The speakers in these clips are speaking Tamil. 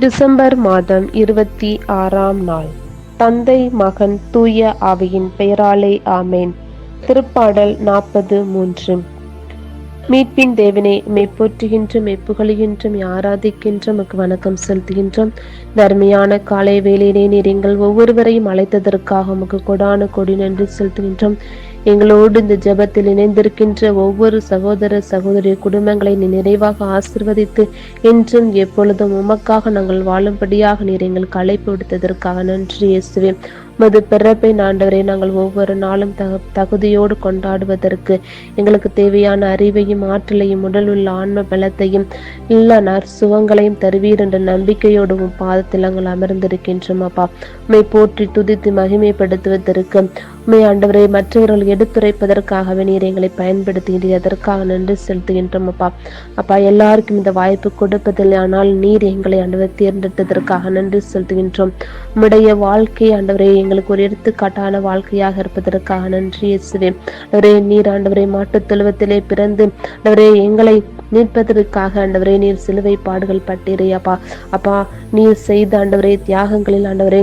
டிசம்பர் மாதம் இருபத்தி ஆறாம் நாள். தந்தை மகன் தூய ஆவியின் பெயராலே ஆமேன். திருப்பாடல் நாற்பது மூன்று. மீட்பின் தேவனே மெய் போற்றுகின்றோம் ஆராதிக்கின்றும் ஆராதிக்கின்றோம் வணக்கம் செலுத்துகின்றோம். தர்மையான காலை வேலையிலே நீர் எங்கள் ஒவ்வொருவரையும் அழைத்ததற்காக உமக்கு கொடான கொடி நன்றி செலுத்துகின்றோம். எங்களோடு இந்த ஜெபத்தில் இணைந்திருக்கின்ற ஒவ்வொரு சகோதர சகோதரி குடும்பங்களை நீ நிறைவாக ஆசிர்வதித்து என்றும் எப்பொழுதும் உமக்காக நாங்கள் வாழும்படியாக நீர் எங்களுக்கு அழைப்பு விடுத்ததற்காக நன்றி இயேசுவே. உமது பிறப்பை ஆண்டவரை நாங்கள் ஒவ்வொரு நாளும் தக தகுதியோடு கொண்டாடுவதற்கு எங்களுக்கு தேவையான அறிவையும் ஆற்றலையும் உடல் உள்ள ஆன்ம பலத்தையும் இல்ல நற்சுகங்களையும் தருவீர் என்ற நம்பிக்கையோடு உம் பாதத்தில் நாங்கள் அமர்ந்திருக்கின்றோம் அப்பா. உண்மை போற்றி துதித்து மகிமைப்படுத்துவதற்கு உண்மை ஆண்டவரை மற்றவர்கள் எடுத்துரைப்பதற்காகவே நீர் எங்களை பயன்படுத்துகிறீர். அதற்காக நன்றி செலுத்துகின்றோம் அப்பா. அப்பா எல்லாருக்கும் இந்த வாய்ப்பு கொடுப்பதில்லை ஆனால் நீர் எங்களை ஆண்டவர் தேர்ந்தெடுத்ததற்காக நன்றி செலுத்துகின்றோம். உம்முடைய வாழ்க்கை ஆண்டவரை எங்களுக்கு ஒரு எடுத்துக்காட்டான வாழ்க்கையாக இருப்பதற்காக நன்றி இயேசுவே. அவரே நீர் ஆண்டவரை மாட்டுத் தொழுவத்திலே பிறந்து அவரே எங்களை மீட்பதற்காக ஆண்டவரே நீர் சிலுவை பாடுகள் பட்டீரையாப்பா அப்பா. அப்பா நீர் செய்த ஆண்டவரே தியாகங்களில் ஆண்டவரே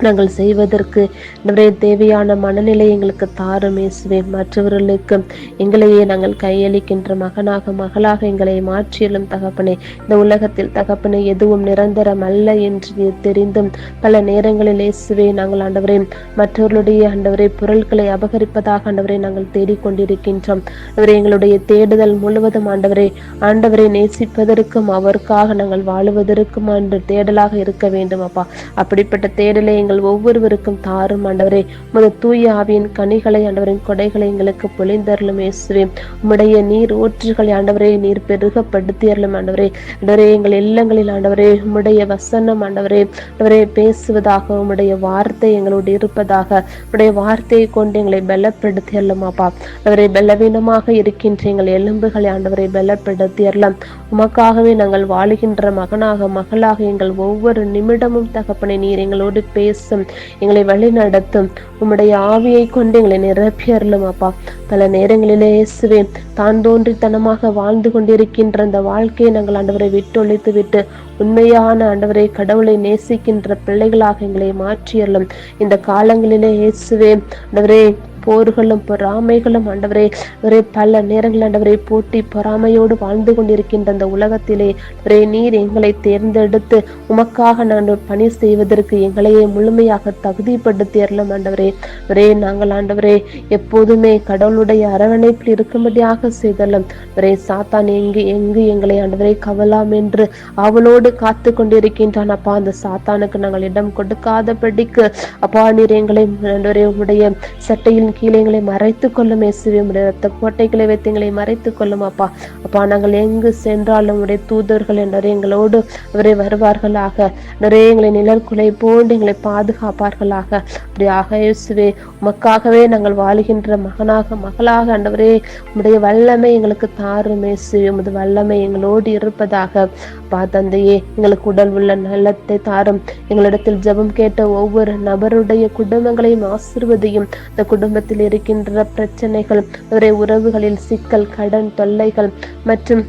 நாங்கள் செய்வதற்கு நம்முடைய தேவையான மனநிலை எங்களுக்கு தாரும் இயேசுவே. மற்றவர்களுக்கு எங்களையே நாங்கள் கையளிக்கின்ற மகனாக மகளாக எங்களை மாற்றியலும் தகப்பனே. இந்த உலகத்தில் தகப்பனே எதுவும் நிரந்தரம் அல்ல என்று தெரிந்தும் பல நேரங்களில் இயேசுவே நாங்கள் ஆண்டவரே மற்றவர்களுடைய ஆண்டவரை பொருட்களை அபகரிப்பதாக ஆண்டவரை நாங்கள் தேடிக்கொண்டிருக்கின்றோம். அவரை எங்களுடைய தேடுதல் முழுவதும் ஆண்டவரே ஆண்டவரை நேசிப்பதற்கும் அவருக்காக நாங்கள் வாழுவதற்கும் அன்று தேடலாக இருக்க வேண்டும் அப்பா. அப்படிப்பட்ட தேடலை எங்கள் ஒவ்வொருவருக்கும் தாரும். ஆண்டவரே உமது தூய ஆவியின் கனிகளை ஆண்டவரின் கொடைகளை எங்களுக்கு பொழிந்தருளும் இயேசுவே. உம்முடைய நீர் ஊற்றுகளை ஆண்டவரே நீர் பெருகப்படுத்தி அருளும் ஆண்டவரே. ஆண்டவரே எங்கள் இல்லங்களில் ஆண்டவரே உம்முடைய வசனம் ஆண்டவரே ஆண்டவரே பேசுவதாக உம்முடைய வார்த்தை எங்களோடு இருப்பதாக உம்முடைய வார்த்தையை கொண்டு எங்களை பலப்படுத்தி அருளும் அப்பா. ஆண்டவரே பலவீனமாக இருக்கின்ற எங்கள் எலும்புகளை ஆண்டவரை பலப்படுத்தி அருளாம் உமக்காகவே நாங்கள் வாழுகின்ற மகனாக மகளாக எங்கள் ஒவ்வொரு நிமிடமும் தகப்பனை நீர் எங்களோடு பேச பேசும். எங்களை வழி நடத்தும். உம்முடைய ஆவியை கொண்டு எங்களை நிரப்பி அருளும் அப்பா. பல நேரங்களிலே இயேசுவே தான் தோன்றித்தனமாக வாழ்ந்து கொண்டிருக்கின்ற அந்த வாழ்க்கையை நாங்கள் ஆண்டவரை விட்டொழித்து விட்டு உண்மையான ஆண்டவரை கடவுளை நேசிக்கின்ற பிள்ளைகளாக எங்களை மாற்றியறலும் இந்த காலங்களிலே இயேசுவே ஆண்டவரே போர்களும் பொறாமைகளும் ஆண்டவரே ஒரே பல நேரங்கள் ஆண்டவரை போட்டி பொறாமையோடு வாழ்ந்து கொண்டிருக்கின்ற அந்த உலகத்திலே ஒரே நீர் எங்களை தேர்ந்தெடுத்து உமக்காக நான் பணி செய்வதற்கு எங்களையே முழுமையாக தகுதிப்படுத்தி அருளும் ஆண்டவரே. ஒரே நாங்கள் ஆண்டவரே எப்போதுமே கடவுளுடைய அரவணைப்பில் இருக்கும்படியாக செய்தலும் ஒரே சாத்தான் எங்கு எங்கு எங்களை ஆண்டவரை கவலாம் என்று அவளோடு காத்து கொண்டிருக்கின்றான். அப்பா அந்த சாத்தானுக்கு நாங்கள் இடம் கொடுக்காதபடிக்கு அப்பா நீர் எங்களை ஆண்டவரே உடைய சட்டையில் கீழே எங்களை மறைத்து கொள்ளும் இயேசுவே உடைய ரத்த கோட்டைகளை வைத்து எங்களை மறைத்து கொள்ளும் அப்பா. அப்பா நாங்கள் எங்கு சென்றாலும் உடைய தூதர்கள் என்ற எங்களோடு அவரை வருவார்களாக. நிறைய எங்களை நிழற்குலை போன்று எங்களை பாதுகாப்பார்களாக. அப்படியாக இயேசுவே உமக்காகவே நாங்கள் வாழுகின்ற மகனாக மகளாக ஆண்டவரே உடைய வல்லமை எங்களுக்கு தாரும் இயேசுவே உமது வல்லமை எங்களோடு இருப்பதாக. பா தந்தையே எங்களுக்கு உடல் உள்ள நலத்தை தாரும். எங்களிடத்தில் ஜெபம் கேட்ட ஒவ்வொரு நபருடைய குடும்பங்களையும் ஆசிர்வதையும். இந்த குடும்பத்தில் இருக்கின்ற பிரச்சனைகள் அவரை உறவுகளில் சிக்கல் கடன் தொல்லைகள் மற்றும்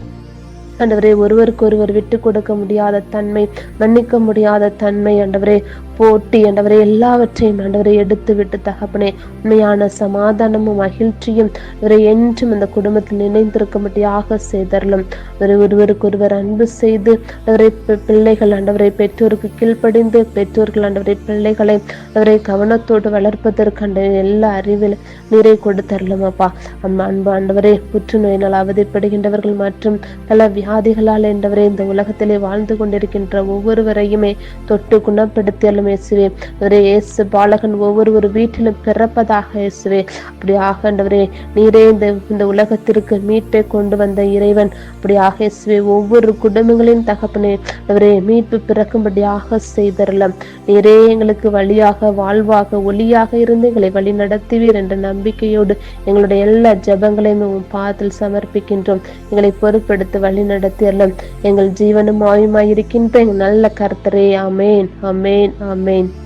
ஆண்டவரே ஒருவருக்கொருவர் விட்டு கொடுக்க முடியாத தன்மை மன்னிக்க முடியாத தன்மை ஆண்டவரே போட்டி ஆண்டவரை எல்லாவற்றையும் ஆண்டவரை எடுத்து விட்டு தகப்பனே உண்மையான சமாதானமும் மகிழ்ச்சியும் இவரை என்றும் அந்த குடும்பத்தில் நினைந்திருக்கும்படியாக செய்தரலும். ஒருவருக்கு ஒருவருக்கொருவர் அன்பு செய்து அவரை பிள்ளைகள் ஆண்டவரை பெற்றோருக்கு கீழ்ப்படிந்து பெற்றோர்கள் ஆண்டவரை பிள்ளைகளை அவரை கவனத்தோடு வளர்ப்பதற்கான எல்லா அறிவில் நீரை கொடுத்தரலும் அப்பா. அம்மா அன்பு ஆண்டவரே புற்றுநோயினால் அவதிப்படுகின்றவர்கள் மற்றும் பல வியாதிகளால் என்றவரே இந்த உலகத்திலே வாழ்ந்து கொண்டிருக்கின்ற ஒவ்வொருவரையுமே தொட்டு குணப்படுத்தியாலும் இயேசுவே. அவரே இயேசு பாலகன் ஒவ்வொரு வீட்டிலும் பிறப்பதாக இயேசுவே. அப்படி ஆகண்டவரே நீரே இந்த இந்த உலகத்திற்கு மீட்டை கொண்டு வந்த இறைவன். அப்படியாக இயேசுவே ஒவ்வொரு குடும்பங்களின் தகப்பனே அவரே மீட்பு பிறக்கும்படியாக செய்தரலாம். நீரே எங்களுக்கு வழியாக வாழ்வாக ஒளியாக இருந்து எங்களை வழி நடத்துவீர் என்ற நம்பிக்கையோடு எங்களுடைய எல்லா ஜபங்களையும் உம் பாதத்தில் சமர்ப்பிக்கின்றோம். எங்களை பொறுப்பெடுத்து வழி நடத்தியறலாம் எங்கள் ஜீவனும் ஆயுமாயிருக்கின்ற நல்ல கர்த்தரே அமேன் அமேன் அமேன் Amen.